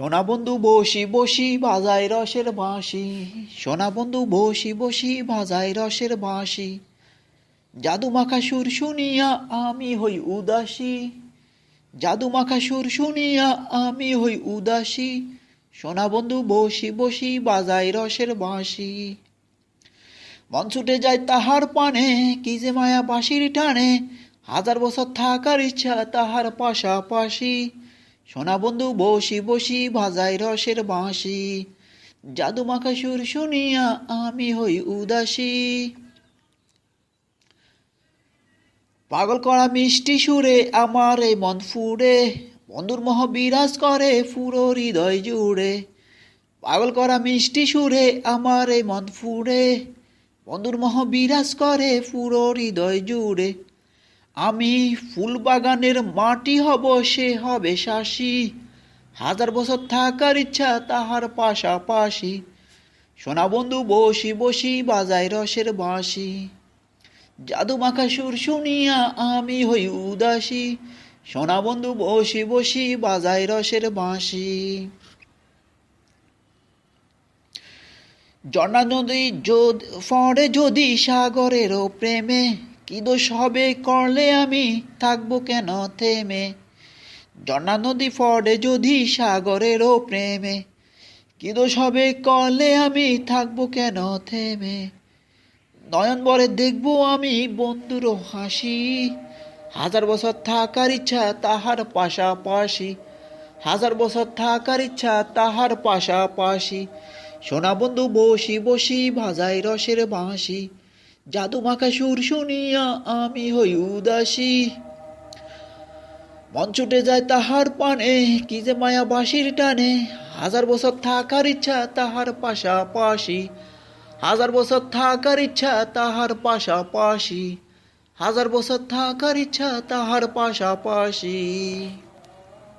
সোনা বন্ধু বসি বসি বাজায় রসের বাঁশি। সোনা বন্ধু বসি বসি বাজায় রসের বাঁশি। জাদু মাখা সুর শুনিয়া আমি হই উদাসী। জাদু মাখা সুর শুনিয়া আমি হই উদাসী। সোনা বন্ধু বসি বসি বাজায় রসের বাঁশি। মন ছুটে যায় তাহার পানে, কি যে মায়া বাঁশির টানে। হাজার বছর থাকার ইচ্ছা তাহার পাশাপাশি। সোনা বন্ধু বসি বসি বাজায় রসের বাঁশি। জাদু মাখা সুর শুনিয়া আমি হই উদাসী। পাগল করা মিষ্টি সুরে আমার এই মন ফুড়ে বন্ধুর মহ বিরাজ করে পুরো হৃদয় জুড়ে। পাগল করা মিষ্টি সুরে আমার এই মন ফুড়ে বন্ধুর মহ বিরাজ করে পুরো হৃদয় জুড়ে। আমি ফুলবাগানের মাটি হব, সে হবে শাসি হাজার বছর থাকার ইচ্ছা তাহার পাশাপাশি। সোনা বন্ধু, বসি বসি, বাজায় রসের বাঁশি। জাদু মাখা সুর শুনিয়া আমি হই উদাসী। সোনা বন্ধু, বসি বসি, বাজায় রসের বাঁশি। জনা নদী যদি ফড়ে যদি সাগরেরও প্রেমে কি দোষ হবে? করলে আমি থাকব কেন থেমে? জনা নদী ফড়ে যদি সাগরেরও প্রেমে। কি দোষ হবে? করলে আমি থাকব কেন থেমে? নয়ন বরে দেখব আমি বন্ধুর হাসি। হাজার বছর থাকার ইচ্ছা তাহার পাশাপাশি। হাজার বছর থাকার ইচ্ছা তাহার পাশাপাশি। সোনা বন্ধু বসি বসি ভাজাই রসের বাঁশি। জাদু মাখা সুর শুনিয়া আমি হই উদাসী। মন ছুটে যায় তাহার পানে, কি যে মায়া বাসির টানে। হাজার বছর থাকার ইচ্ছা তাহার পাশাপাশি। হাজার বছর থাকার ইচ্ছা তাহার পাশাপাশি। হাজার বছর থাকার ইচ্ছা তাহার পাশাপাশি।